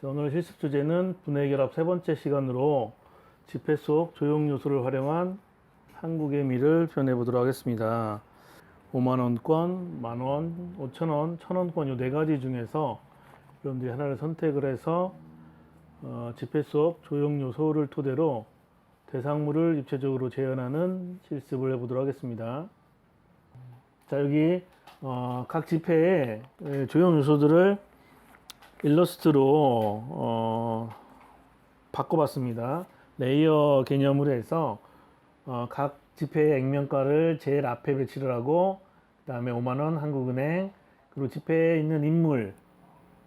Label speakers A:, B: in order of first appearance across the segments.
A: 자, 오늘 실습 주제는 분해 결합 세 번째 시간으로 지폐 속 조형 요소를 활용한 한국의 미를 표현해 보도록 하겠습니다. 5만 원권, 만 원, 5천 원, 천 원권 이 네 가지 중에서 여러분들이 하나를 선택을 해서 어, 지폐 속 조형 요소를 토대로 대상물을 입체적으로 재현하는 실습을 해보도록 하겠습니다. 자 여기 어, 각 지폐의 에, 조형 요소들을 일러스트로 어, 바꿔봤습니다. 레이어 개념으로 해서 어, 각 지폐의 액면가를 제일 앞에 배치를 하고 그 다음에 5만원 한국은행 그리고 지폐에 있는 인물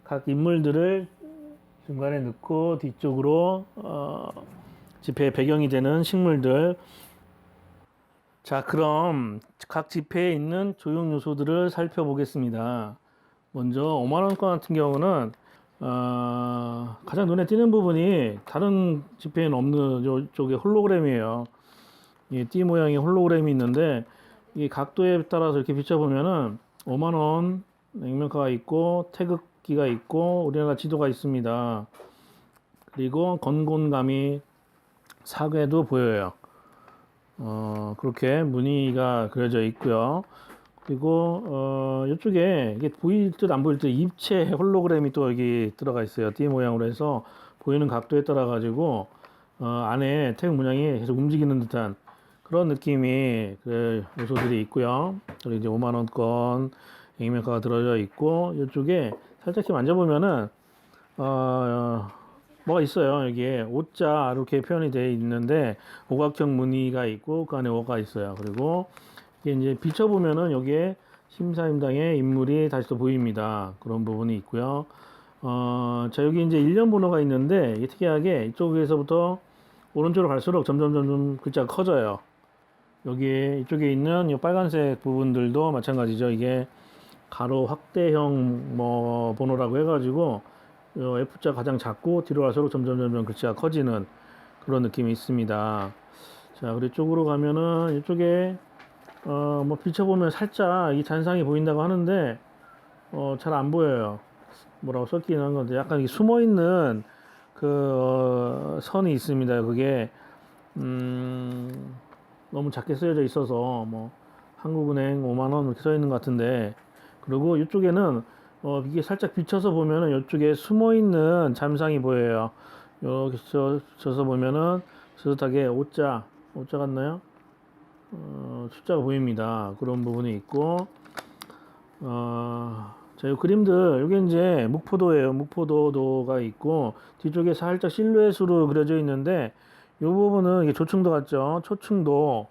A: 각 인물들을 중간에 넣고 뒤쪽으로 어, 지폐의 배경이 되는 식물들 자 그럼 각 지폐에 있는 조형 요소들을 살펴보겠습니다. 먼저 5만원권 같은 경우는 어, 가장 눈에 띄는 부분이 다른 지폐에는 없는 이쪽에 홀로그램이에요. 이 띠 모양의 홀로그램이 있는데 이 각도에 따라서 이렇게 비춰보면은 5만 원 액면가가 있고 태극기가 있고 우리나라 지도가 있습니다. 그리고 건곤감이 사괴도 보여요. 어, 그렇게 무늬가 그려져 있고요. 그리고 어, 이쪽에 이게 보일 듯 안 보일 듯 입체 홀로그램이 또 여기 들어가 있어요. 띠 모양으로 해서 보이는 각도에 따라 가지고 어, 안에 태극 문양이 계속 움직이는 듯한 그런 느낌이 그 요소들이 있고요. 그리고 이제 5만 원권 액면가가 들어져 있고 이쪽에 살짝 만져보면은 어, 뭐가 있어요. 여기에 오자 이렇게 표현이 되어 있는데 오각형 무늬가 있고 그 안에 오가 있어요. 그리고 이게 이제 비춰보면은 여기에 심사임당의 인물이 다시 또 보입니다. 그런 부분이 있고요. 어, 자, 여기 이제 일련 번호가 있는데, 이게 특이하게 이쪽에서부터 오른쪽으로 갈수록 점점 점점 글자가 커져요. 여기에 이쪽에 있는 이 빨간색 부분들도 마찬가지죠. 이게 가로 확대형 뭐 번호라고 해가지고 요 F자 가장 작고 뒤로 갈수록 점점 점점 글자가 커지는 그런 느낌이 있습니다. 자, 그리고 이쪽으로 가면은 이쪽에 어, 뭐 비춰보면 살짝 이 잔상이 보인다고 하는데 어, 잘 안 보여요. 뭐라고 썼긴 한 건데 약간 이 숨어 있는 그 어, 선이 있습니다. 그게 음, 너무 작게 쓰여져 있어서 뭐 한국은행 5만 원 이렇게 써 있는 것 같은데 그리고 이쪽에는 어, 이게 살짝 비춰서 보면은 이쪽에 숨어 있는 잠상이 보여요. 이렇게 저, 져서 보면은 스슷하게 오자 오자 같나요? 어, 숫자가 보입니다. 그런 부분이 있고, 어, 자, 이 그림들, 여기 이제 묵포도예요. 묵포도도가 있고, 뒤쪽에 살짝 실루엣으로 그려져 있는데, 이 부분은 이게 조층도 같죠? 초층도,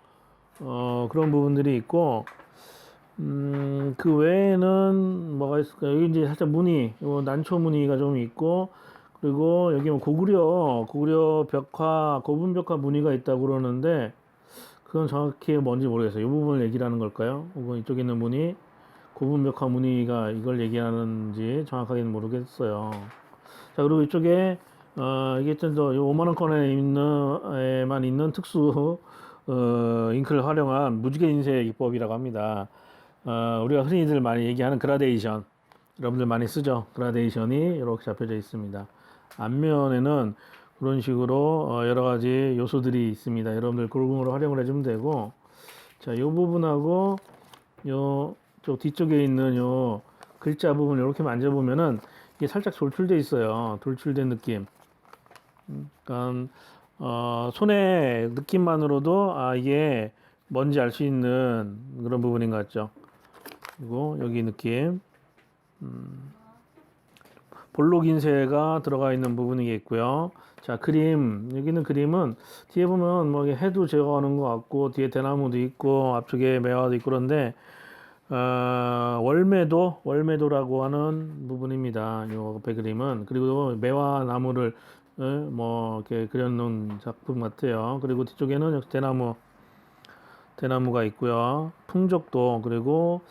A: 어, 그런 부분들이 있고, 음, 그 외에는 뭐가 있을까요? 여기 이제 살짝 무늬, 요 난초 무늬가 좀 있고, 그리고 여기 뭐 고구려, 고구려 벽화, 고분 벽화 무늬가 있다고 그러는데, 그건 정확히 뭔지 모르겠어요. 이 부분을 얘기하는 걸까요? 혹은 이쪽에 있는 무늬, 고분벽화 무늬가 이걸 얘기하는지 정확하게는 모르겠어요. 자, 그리고 이쪽에, 어, 이게 좀 더, 5만원권에 있는, 에만 있는 특수, 어, 잉크를 활용한 무지개 인쇄 기법이라고 합니다. 어, 우리가 흔히들 많이 얘기하는 그라데이션. 여러분들 많이 쓰죠? 그라데이션이 이렇게 잡혀져 있습니다. 앞면에는 그런 식으로 어, 여러 가지 요소들이 있습니다. 여러분들 골고루 활용을 해주면 되고, 자, 요 부분하고 요저 뒤쪽에 있는 요 글자 부분 이렇게 만져보면은 이게 살짝 돌출돼 있어요. 돌출된 느낌. 음, 그러니까 어, 손의 느낌만으로도 아 이게 뭔지 알 수 있는 그런 부분인 것 같죠. 그리고 여기 느낌. 볼록 인쇄가 들어가 있는 부분이 있고요. 자, 그림. 여기는 그림은 뒤에 보면 뭐 해도 제거하는 것 같고, 뒤에 대나무도 있고, 앞쪽에 매화도 있고 그런데, 어, 월매도, 월매도라고 하는 부분입니다. 요 옆에 그림은. 그리고 매화 나무를, 어, 뭐, 이렇게 그려놓은 작품 같아요. 그리고 뒤쪽에는 역시 대나무, 대나무가 있고요. 풍족도, 그리고,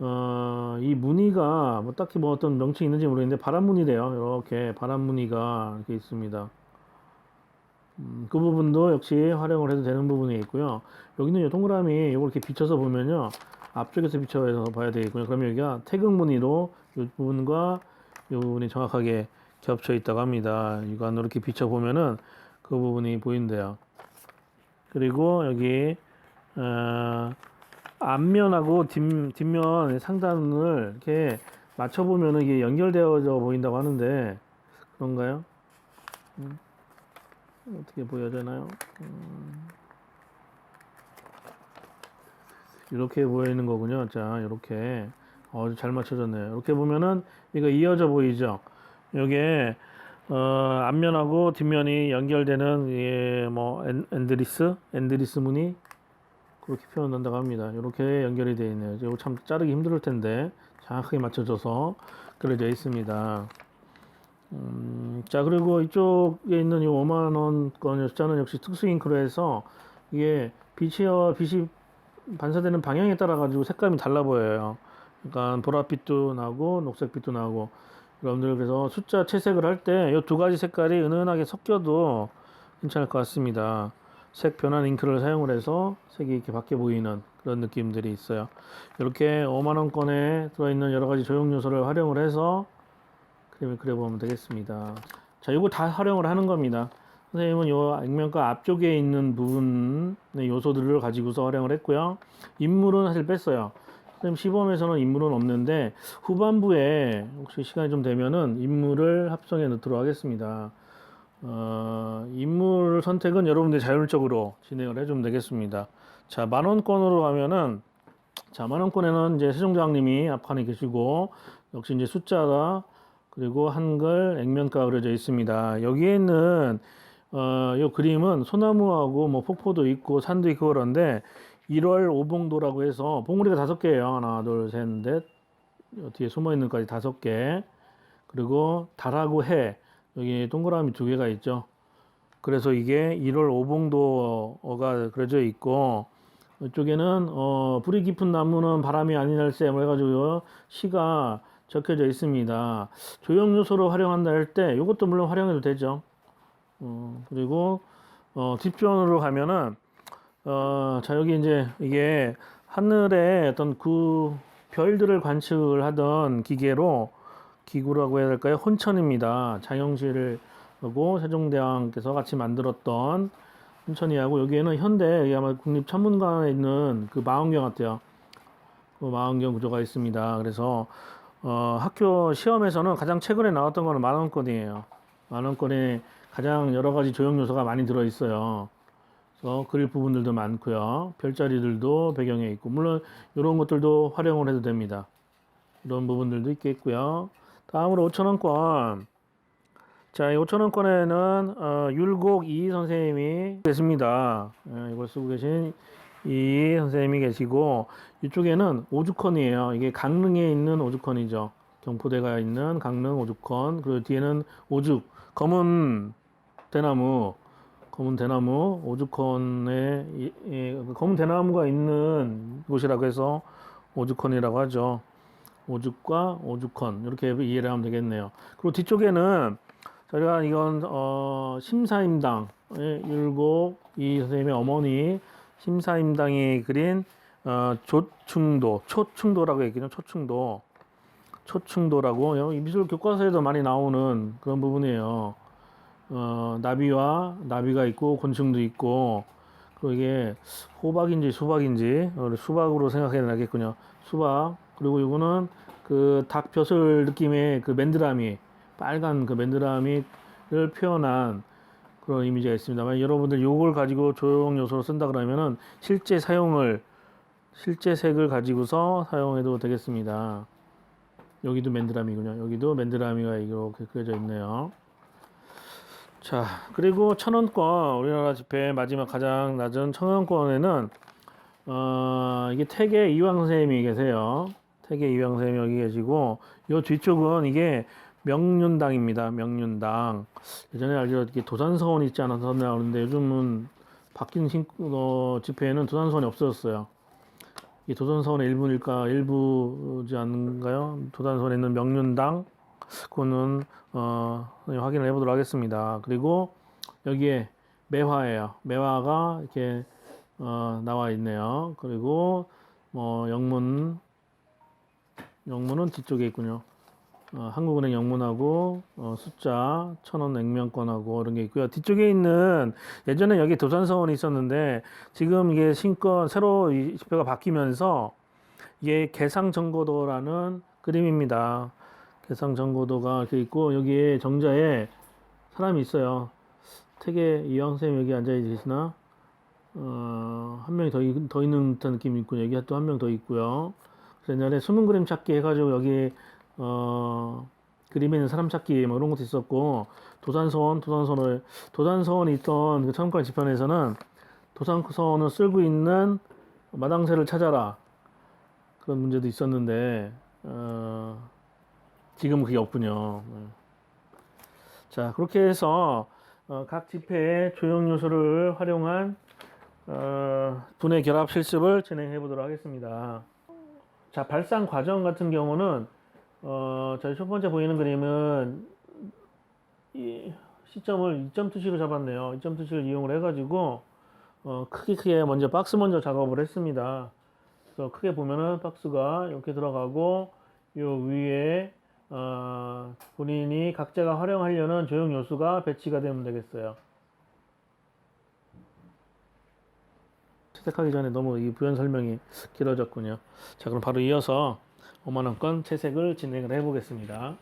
A: 어, 이 무늬가 뭐 딱히 뭐 어떤 명칭이 있는지 모르겠는데 바람 무늬래요. 이렇게 바람 무늬가 이렇게 있습니다. 음, 그 부분도 역시 활용을 해도 되는 부분이 있고요. 여기는 이 동그라미 이걸 이렇게 비춰서 보면요. 앞쪽에서 비춰서 봐야 되겠군요. 그러면 여기가 태극 무늬로 이 부분과 이 부분이 정확하게 겹쳐 있다고 합니다. 육안으로 이렇게 비춰보면은 그 부분이 보인대요. 그리고 여기 어, 앞면하고 뒷, 뒷면 상단을 이렇게 맞춰보면 이게 연결되어져 보인다고 하는데 그런가요? 음, 어떻게 보여야 되나요? 음, 이렇게 보이는 거군요. 자, 이렇게 어, 잘 맞춰졌네요. 이렇게 보면은 이거 이어져 보이죠? 요게 어, 앞면하고 뒷면이 연결되는 이게 뭐 엔, 엔드리스, 엔드리스 무늬 그렇게 표현한다고 합니다. 이렇게 연결이 되어 있네요. 이거 참 자르기 힘들 텐데 정확하게 맞춰져서 그려져 있습니다. 음, 자 그리고 이쪽에 있는 이 5만 원권 숫자는 역시 특수 잉크로 해서 이게 빛이와 빛이 반사되는 방향에 따라 가지고 색감이 달라 보여요. 그러니까 보랏빛도 나고 녹색빛도 나고 여러분들 그래서 숫자 채색을 할 때 이 두 가지 색깔이 은은하게 섞여도 괜찮을 것 같습니다. 색 변환 잉크를 사용을 해서 색이 이렇게 바뀌어 보이는 그런 느낌들이 있어요. 이렇게 5만 원권에 들어있는 여러 가지 조형 요소를 활용을 해서 그림을 그려보면 되겠습니다. 자, 이거 다 활용을 하는 겁니다. 선생님은 요 액면가 앞쪽에 있는 부분의 요소들을 가지고서 활용을 했고요. 인물은 사실 뺐어요. 선생님 시범에서는 인물은 없는데 후반부에 혹시 시간이 좀 되면은 인물을 합성해 넣도록 하겠습니다. 어, 인물 선택은 여러분들 자율적으로 진행을 해주면 되겠습니다. 자, 만원권으로 가면은 자, 만원권에는 이제 세종장님이 앞판에 계시고 역시 이제 숫자가 그리고 한글 액면가 그려져 있습니다. 여기에 있는 어, 요 그림은 소나무하고 뭐 폭포도 있고 산도 있고 그런데 1월 오봉도라고 해서 봉우리가 다섯 개예요. 하나, 둘, 셋, 넷. 뒤에 숨어 있는 까지 다섯 개. 그리고 달하고 해. 여기 동그라미 두 개가 있죠. 그래서 이게 1월 오봉도가 그려져 있고 이쪽에는 어, 불이 깊은 나무는 바람이 아니 날새 뭐 해가지고 시가 적혀져 있습니다. 조형 요소로 활용한다 할 때 이것도 물론 활용해도 되죠. 어, 그리고 어, 뒷편으로 가면은 어, 자 여기 이제 이게 하늘에 어떤 그 별들을 관측을 하던 기계로 기구라고 해야 될까요? 혼천입니다. 장영실을 하고 세종대왕께서 같이 만들었던 혼천이하고 여기에는 현대 이게 아마 국립천문관에 있는 그 망원경 같아요. 그 망원경 구조가 있습니다. 그래서 어, 학교 시험에서는 가장 최근에 나왔던 거는 만 원권이에요. 만 원권에 가장 여러 가지 조형 요소가 많이 들어 있어요. 그래서 그릴 부분들도 많고요. 별자리들도 배경에 있고 물론 이런 것들도 활용을 해도 됩니다. 이런 부분들도 있겠고요. 다음으로 5천원권. 자, 이 5천원권에는 어, 율곡 이 선생님이 계십니다. 예, 이걸 쓰고 계신 이 선생님이 계시고 이쪽에는 오죽헌이에요. 이게 강릉에 있는 오죽헌이죠. 경포대가 있는 강릉 오죽헌. 그리고 뒤에는 오죽 검은 대나무 검은 대나무 오죽헌에 이- 이- 검은 대나무가 있는 곳이라고 해서 오죽헌이라고 하죠. 오죽과 오죽헌 이렇게 이해를 하면 되겠네요. 그리고 뒤쪽에는 저희가 이건 어, 심사임당 예, 율곡 이 선생님의 어머니 심사임당이 그린 어, 조충도 초충도라고 얘기하죠. 초충도 초충도라고 이 미술 교과서에도 많이 나오는 그런 부분이에요. 어, 나비와 나비가 있고 곤충도 있고 그리고 이게 호박인지 수박인지 어, 수박으로 생각해야 되겠군요. 수박 그리고 이거는 그 닭벼슬 느낌의 그 맨드라미 빨간 그 맨드라미를 표현한 그런 이미지가 있습니다만 여러분들 요걸 가지고 조형 요소로 쓴다 그러면은 실제 사용을 실제 색을 가지고서 사용해도 되겠습니다. 여기도 맨드라미군요. 여기도 맨드라미가 이렇게 그려져 있네요. 자, 그리고 천원권, 우리나라 지폐 마지막 가장 낮은 천원권에는, 어, 이게 태계 이황 선생님이 계세요. 태계 이황 선생님이 여기 계시고, 요 뒤쪽은 이게 명륜당입니다. 명륜당. 예전에 알기로 이렇게 도산서원 있지 않았었나 그러는데 요즘은 바뀐 신, 어, 지폐에는 도산서원이 없어졌어요. 이 도산서원의 일부일까, 일부지 않은가요? 도산서원에 있는 명륜당. 그거는 어, 확인을 해보도록 하겠습니다. 그리고 여기에 매화예요. 매화가 이렇게 어, 나와 있네요. 그리고 뭐 영문 영문은 뒤쪽에 있군요. 어, 한국은행 영문하고 어, 숫자 천원 액면권하고 이런 게 있고요. 뒤쪽에 있는 예전에 여기 도산서원이 있었는데 지금 이게 신권 새로 이 지표가 바뀌면서 이게 개상 정거도라는 그림입니다. 개상 정거도가 이렇게 있고 여기에 정자에 사람이 있어요. 태계 이왕 쌤 여기 앉아 계시나? 어, 한 명이 더, 있- 더 있는 듯한 느낌이 있고 여기 또 한 명 더 있고요. 그래서 옛날에 숨은 그림 찾기 해가지고 여기 어, 그림에 있는 사람 찾기 뭐 이런 것도 있었고 도산서원 도산서원을 도산서원이 있던 그 청관 지편에서는 도산서원을 쓸고 있는 마당새를 찾아라 그런 문제도 있었는데 어, 지금 그게 없군요. 네. 자 그렇게 해서 어, 각 지폐의 조형 요소를 활용한 어, 분해 결합 실습을 진행해 보도록 하겠습니다. 자 발상 과정 같은 경우는 어, 저희 첫 번째 보이는 그림은 이 시점을 2점 투시로 잡았네요. 2점 투시를 이용을 해가지고 어, 크게 크게 먼저 박스 먼저 작업을 했습니다. 그래서 크게 보면은 박스가 이렇게 들어가고 요 위에 어, 본인이 각자가 활용하려는 조형 요소가 배치가 되면 되겠어요. 채색하기 전에 너무 이 부연 설명이 길어졌군요. 자, 그럼 바로 이어서 5만원권 채색을 진행을 해보겠습니다.